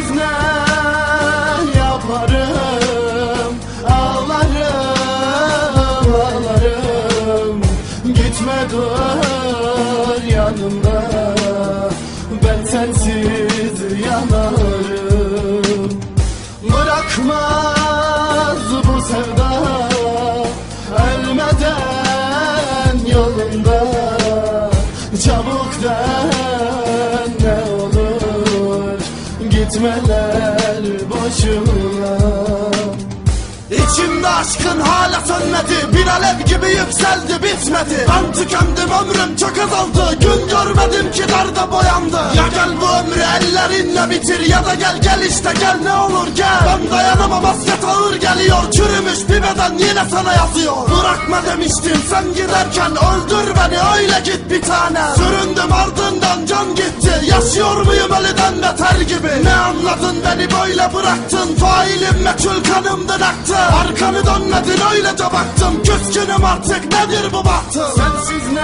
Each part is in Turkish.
Sensiz ne yaparım Ağlarım, ağlarım. Gitme dur yanımda Ben sensiz yanarım. Bırakmaz bu sevda Ölmeden yolunda. Çabuk dön Gitmeler boşuna İçimde aşkın hala sönmedi. Bir alev gibi yükseldi bitmedi. Ben tükendim ömrüm çok azaldı. Gün görmedim ki derde boyandı. Ya gel bu ömrü ellerinle bitir Ya da gel gel işte gel ne olur gel. Ben dayanamam hasret ağır geliyor. Çürümüş bir beden yine sana yazıyor. Bırakma demiştim sen giderken Öldür beni öyle git bir tane. Süründüm gitti Yaşıyor muyum ölüden beter gibi? Ne anladın beni böyle bıraktın? Failim meçhul kanımdan aktı. Arkanı dönmedin öylece baktım. Küskünüm artık nedir bu bahtım Sensiz ne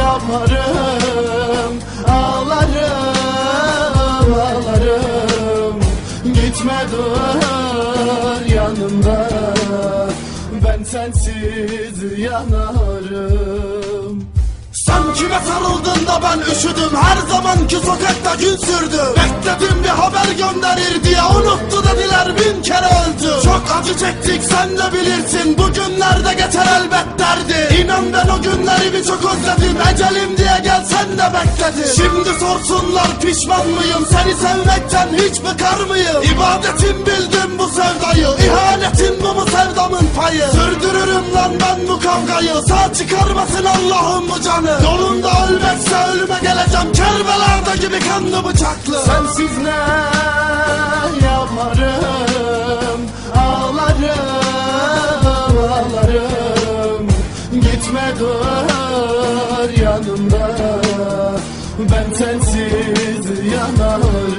yaparım? Ağlarım ağlarım. Gitme dur yanımda. Ben sensiz yanarım sarıldın da ben üşüdüm Her zamanki sokakta gün sürdü. Bekledim bir haber gönderir diye Unuttu dediler bin kere öldü. Çok acı çektik sen de bilirsin Bugünlerde geçer elbet derdi. İnan ben o günleri bir çok özledim Ecelim diye gel sen de bekledin. Şimdi sorsunlar pişman mıyım Seni sevmekten hiç bıkar mıyım? İbadetim bildim bu sevdayı İhanetin bu mu sevdamın payı Yaşadım lan ben bu kavgayı Sağ çıkarmasın Allah'ım bu canı. Yolunda ölmekse ölüme geleceğim. Kerbela'da gibi kanlı bıçaklı. Sensiz ne yaparım? Ağlarım ağlarım. Gitme dur yanımda. Ben sensiz yanarım